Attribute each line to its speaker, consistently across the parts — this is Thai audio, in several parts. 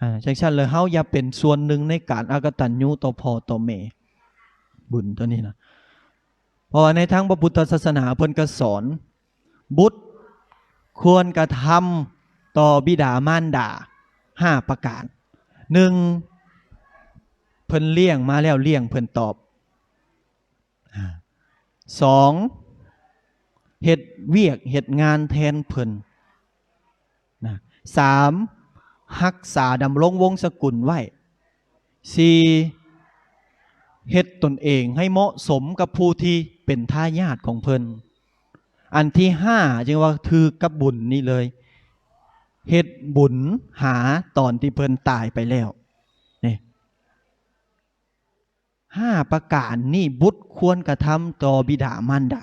Speaker 1: อ่าจังซั่นเลยเฮาอย่าเป็นส่วนหนึ่งในการอากตัญญูต่อพ่อต่อแม่บุญตัวนี้นะเพราะว่าในทางพระพุทธศาสนาเพิ่นก็สอน บุตรควรกระทำต่อบิดามารดาห้าประการหนึ่งเพิ่นเลี้ยงมาแล้วเลี้ยงเพิ่นตอบสองเฮ็ดเวียกเฮ็ดงานแทนเพิ่นนะสาม รักษาดำรงวงศกุลไว้สีเฮ็ดตนเองให้เหมาะสมกับผู้ที่เป็นทายาทของเพิ่น อันที่ห้าจึงว่าถือกับบุญนี่เลย เฮ็ดบุญหาตอนที่เพิ่นตายไปแล้วนี่ห้าประการนี่บุตรควรกระทำต่อบิดามารดา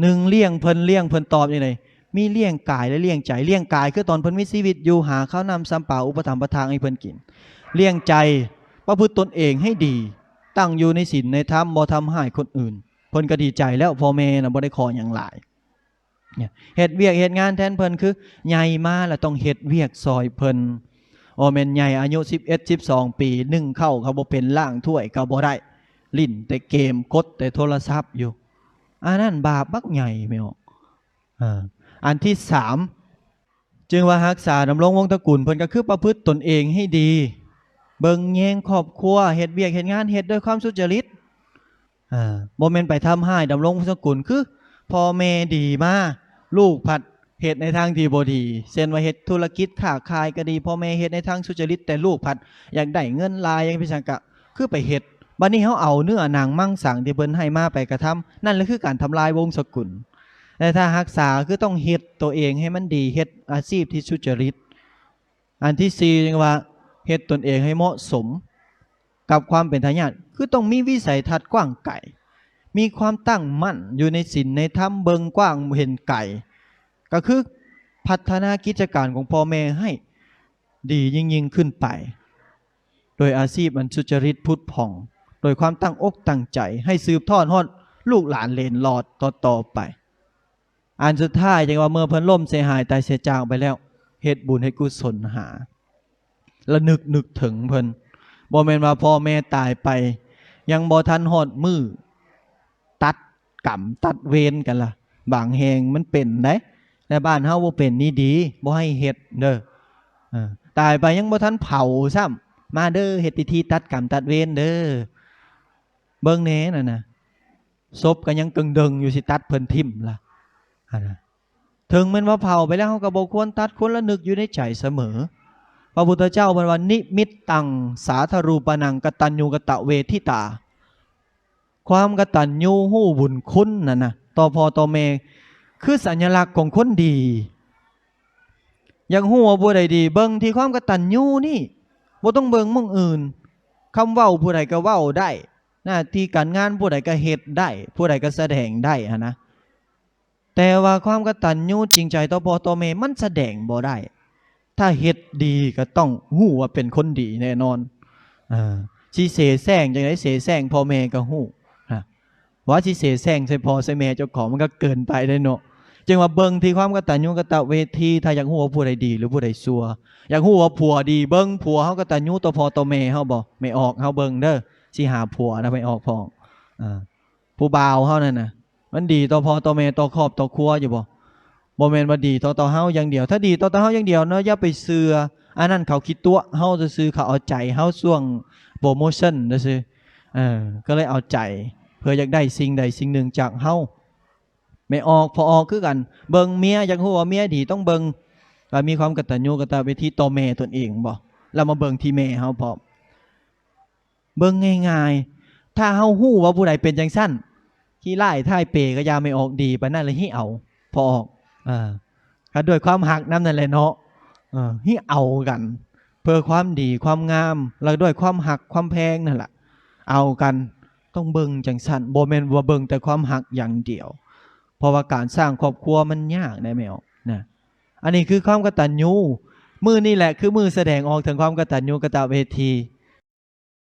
Speaker 1: หนึ่งเลี้ยงเพิ่นเลี้ยงเพิ่นตอบยังไง มีเลี้ยงกายและเลี้ยงใจเลี้ยงกายคือตอนเพิ่นมีชีวิตอยู่หาข้าวนำซ้ำป่าอุปถัมภ์ประทานให้เพิ่นกิน เลี้ยงใจประพฤติตนเองให้ดี ตั้งอยู่ในศีลในธรรมบ่ทำให้คนอื่นเพิ่นก็ดีใจแล้วพ่อแม่น่ะบ่ได้ขอหยังหลายเนี่ยเฮ็ดเวียกเฮ็ดงานแทนเพิ่นคือใหญ่มาแล้วต้องเฮ็ดเวียกซอยเพิ่นโอแม่นใหญ่อายุ11 12 ปีนึ่งเข้าเขาบ่เป็นล่างถ้วยก็บ่ได้ลิ้นแต่เกมกดแต่โทรศัพท์อยู่อันนั้นบาปบักใหญ่แม่ออก อันที่สามจึงว่ารักษาดำรงวงศ์ตระกูลเพิ่นก็คือประพฤติตนเองให้ดี เบิ่งแยงครอบครัวเฮ็ดเวียกเฮ็ดงานเฮ็ดด้วยความสุจริตอ่าบ่แม่นไปทำให้ดำรงสกุลคือพ่อแม่ดีมาลูกผัดเฮ็ดในทางที่บดีเช่นว่าเฮ็ดธุรกิจค้าขายก็ดีพ่อแม่เฮ็ดในทางสุจริตแต่ลูกผัดอยากได้เงินลายอยางพิสังกะ คือไปเฮ็ดบัดนี้เฮาเอาเนื้อนังมั่งสั่งที่เพิ่นให้มาไปกระทำนั่นแหละคือการทำลายวงศกุล แต่ถ้ารักษาคือต้องเฮ็ดตัวเองให้มันดีเฮ็ดอาชีพที่สุจริต อันที่สี่เรียกว่าเฮ็ดตนเองให้เหมาะสม กับความเป็นทายาทคือต้องมีวิสัยทัศน์กว้างไกลมีความตั้งมั่นอยู่ในศีลในธรรมเบิงกว้างเห็นไก่ ก็คือพัฒนากิจการของพ่อแม่ให้ดียิ่งยิ่งขึ้นไป โดยอาชีพมันสุจริตพุทธผ่อง โดยความตั้งอกตั้งใจให้สืบทอดฮอดลูกหลานเลนหลอดต่อต่อไป อันสุดท้ายจังว่าเมื่อเพิ่นล่มเสียหายตายเสียจางไปแล้วเฮ็ดบุญให้กุศลหาแล้วนึกนึกถึงเพิ่นบ่แม่นว่าพ่อแม่ตายไป ยังบ่ทันฮอดมือตัดกรรมตัดเวรกันล่ะ บางแหงมันเป็นได้แต่บ้านเฮาบ่เป็นนี่ดีบ่ให้เฮ็ดเด้ออตายไปยังบ่ทันเผาซ้ำมาเด้อเฮ็ดพิธีตัดกรรมตัดเวรเด้อเบิ่งแหน่นั่นน่ะศพก็ยังกึ่งดึงอยู่สิตัดเพิ่นทิ่มละ่ะ ถึงมันว่าเผาไปแล้วเฮาก็บ่ควรตัดควนละนึกอยู่ในใจเสมอ พระพุทธเจ้าบอกว่านิมิตตังสาธรูปนังกตัญญูกตะเวทิตา ความกตัญญูหู้บุญคุณน่ะนะต่อพ่อต่อแม่คือสัญลักษณ์ของคนดีอย่างหู้ว่าผู้ใดดี เบิ่งที่ความกตัญญูนี่บ่ต้องเบิ่งมึงอื่นคำเว้าผู้ใดก็เว้าได้หน้าที่การงานผู้ใดก็เฮ็ดได้ ผู้ใดก็แสดงได้หันนะ แต่ว่าความกตัญญูจริงใจต่อพ่อต่อแม่มันแสดงบ่ได้ ถ้าเฮ็ดดีก็ต้องหู้ว่าเป็นคนดีแน่นอนอ่าสิเสแสร้งจังไดเสแสร้งพ่อแม่ก็หู้นะว่าสิเสแสร้งใส่พ่อใส่แม่เจ้าของมันก็เกินไปได้เนาะจึงว่าเบิ่งที่ความกตัญญูกตเวทีถ้าอยากฮู้ว่าผู้ใดดีหรือผู้ใดชั่วอยากฮู้ว่าผัวดีเบิ่งผัวเฮากตัญญูต่อพ่อต่อแม่เฮาบ่ไม่ออกเฮาเบิ่งเด้อสิหาผัวนะไม่ออกพ้องอ่าผู้บ่าวเฮานั่นน่ะ มันดีต่อพ่อต่อแม่ต่อครอบต่อครัวอยู่บ่บ่แม่นว่าดีต่อต่อเฮาอย่างเดียว ถ้าดีต่อต่อเฮาอย่างเดียวเนาะอย่าไปเสืออันนั้นเขาคิดตัวเฮาจะซื้อเขาเอาใจเฮาช่วงโปรโมชั่นนะซื่อเออก็เลยเอาใจ เพื่ออยากได้สิ่งใดสิ่งหนึ่งจากเฮาไม่ออกพอออกคือกัน เบิ่งเมียอยากฮู้ว่าเมียดีต้องเบิ่งว่ามีความกตัญญูกตเวทีต่อแม่ตนเองบ่แล้วมาเบิ่งที่แม่เฮาพอเบิ่งง่าย ๆ ถ้าเฮาฮู้ว่าผู้ใดเป็นจังซั่น ขี้ไล่ท่ายเปก็ยาไม่ออกดีไปนนั้นเลยให้เอาพอออกอ่าก็ด้วยความหักน้ำนั่นแหละเนาะเออที่เอากัน เพื่อความดีความงาม แล้วด้วยความหักความแพงนั่นแหละเอากันต้องเบิ่งจังสันโบแมนว่าเบิ่งแต่ความหักอย่างเดียว เพราะว่าการสร้างครอบครัวมันยากได้ไหมออกนะอันนี้คือความกตัญญูมือนี่แหละคือมือแสดงออกถึงความกตัญญูกตเวที